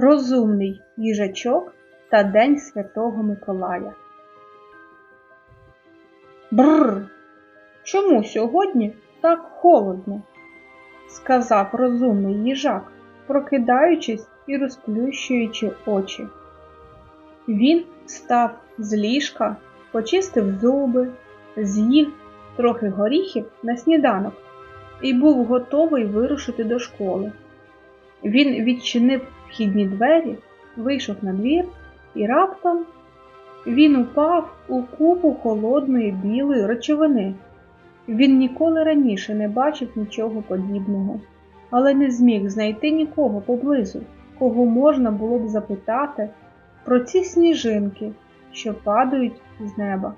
Розумний їжачок та День Святого Миколая. Бррр. Чому сьогодні так холодно? сказав розумний їжак, прокидаючись і розплющуючи очі. Він встав з ліжка, почистив зуби, з'їв трохи горіхів на сніданок і був готовий вирушити до школи. Він відчинив вхідні двері, вийшов на двір і раптом він упав у купу холодної білої речовини. Він ніколи раніше не бачив нічого подібного, але не зміг знайти нікого поблизу, кого можна було б запитати про ці сніжинки, що падають з неба.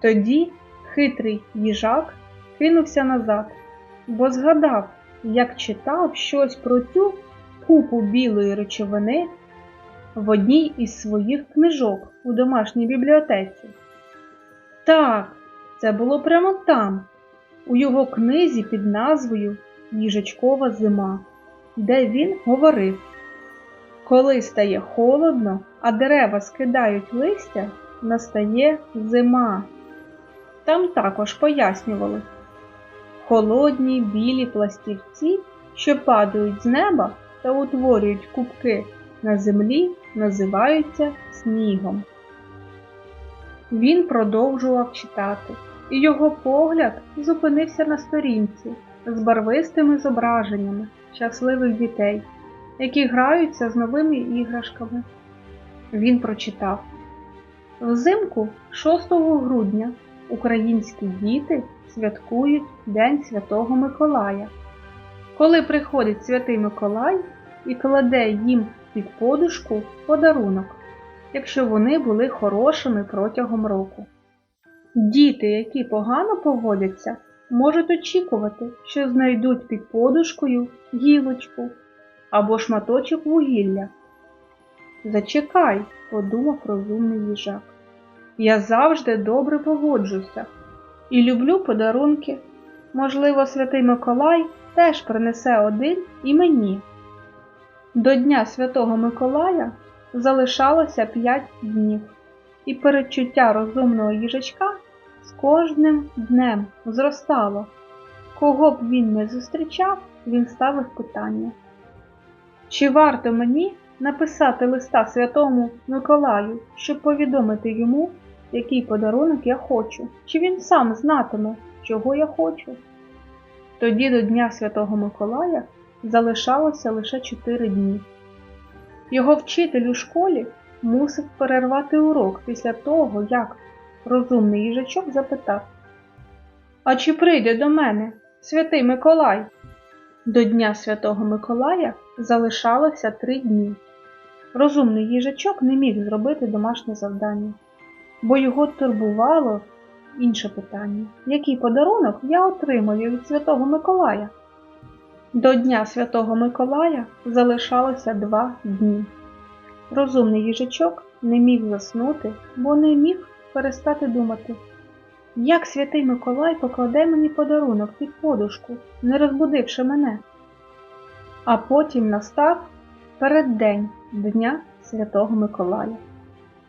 Тоді хитрий їжак кинувся назад, бо згадав, як читав щось про цю купу білої речовини в одній із своїх книжок у домашній бібліотеці. Так, це було прямо там, у його книзі під назвою Їжачкова зима, де він говорив Коли стає холодно, а дерева скидають листя, настає зима. Там також пояснювали холодні білі пластівці, що падають з неба та утворюють кубки на землі, називаються снігом. Він продовжував читати, і його погляд зупинився на сторінці з барвистими зображеннями щасливих дітей, які граються з новими іграшками. Він прочитав Взимку 6 грудня українські діти святкують День Святого Миколая. Коли приходить святий Миколай і кладе їм під подушку подарунок, якщо вони були хорошими протягом року. Діти, які погано поводяться, можуть очікувати, що знайдуть під подушкою гілочку або шматочок вугілля. Зачекай, подумав розумний їжак. Я завжди добре поводжуся і люблю подарунки. Можливо, святий Миколай теж принесе один і мені. До Дня Святого Миколая залишалося п'ять днів, і передчуття розумного їжачка з кожним днем зростало. Кого б він не зустрічав, він ставив питання. Чи варто мені написати листа Святому Миколаю, щоб повідомити йому, який подарунок я хочу, чи він сам знатиме, чого я хочу? Тоді до Дня Святого Миколая залишалося лише чотири дні. Його вчитель у школі мусив перервати урок після того, як розумний їжачок запитав А чи прийде до мене святий Миколай? До Дня Святого Миколая залишалося три дні. Розумний їжачок не міг зробити домашнє завдання, бо його турбувало інше питання: який подарунок я отримаю від Святого Миколая? До Дня Святого Миколая залишалося два дні. Розумний їжачок не міг заснути, бо не міг перестати думати, як святий Миколай покладе мені подарунок під подушку, не розбудивши мене. А потім настав переддень Дня Святого Миколая.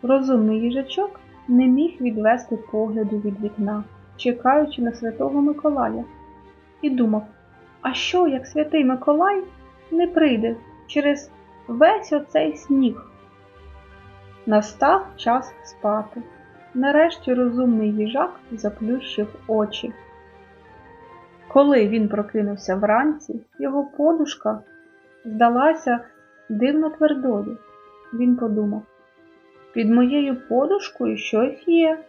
Розумний їжачок не міг відвести погляду від вікна, чекаючи на Святого Миколая, і думав, а що, як святий Миколай не прийде через весь оцей сніг? Настав час спати. Нарешті розумний їжак заплющив очі. Коли він прокинувся вранці, його подушка здалася дивно твердою. Він подумав, під моєю подушкою щось є.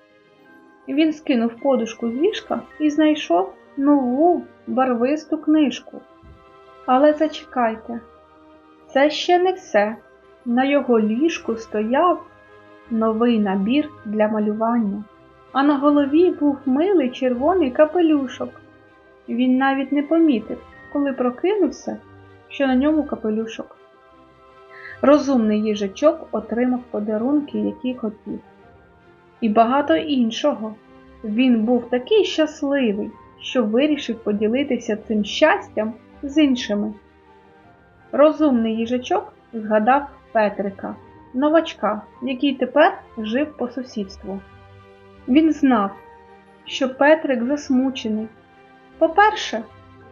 Він скинув подушку з ліжка і знайшов нову барвисту книжку. Але зачекайте, це ще не все. На його ліжку стояв новий набір для малювання, а на голові був милий червоний капелюшок. Він навіть не помітив, коли прокинувся, що на ньому капелюшок. Розумний їжачок отримав подарунки, які хотів. І багато іншого. Він був такий щасливий, що вирішив поділитися цим щастям з іншими. Розумний їжачок згадав Петрика, новачка, який тепер жив по сусідству. Він знав, що Петрик засмучений. По-перше,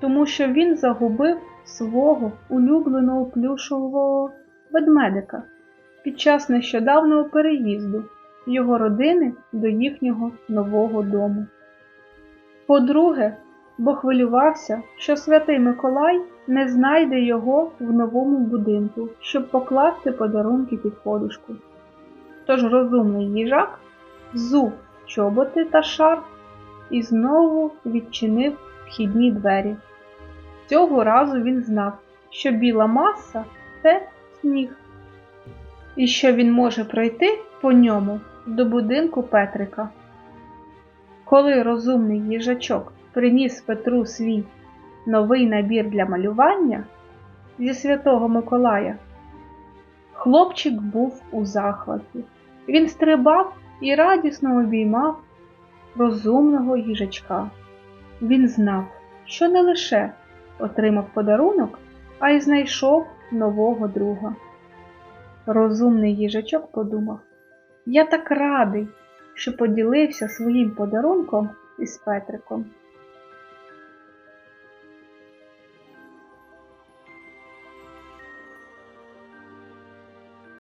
тому що він загубив свого улюбленого плюшового ведмедика під час нещодавнього переїзду його родини до їхнього нового дому. По-друге, бо хвилювався, що святий Миколай не знайде його в новому будинку, щоб покласти подарунки під подушку. Тож розумний їжак взув чоботи та шарф і знову відчинив вхідні двері. Цього разу він знав, що біла маса це сніг, і що він може пройти по ньому до будинку Петрика. Коли розумний їжачок приніс Петру свій новий набір для малювання зі святого Миколая, хлопчик був у захваті. Він стрибав і радісно обіймав розумного їжачка. Він знав, що не лише отримав подарунок, а й знайшов нового друга. Розумний їжачок подумав, я так радий, що поділився своїм подарунком із Петриком.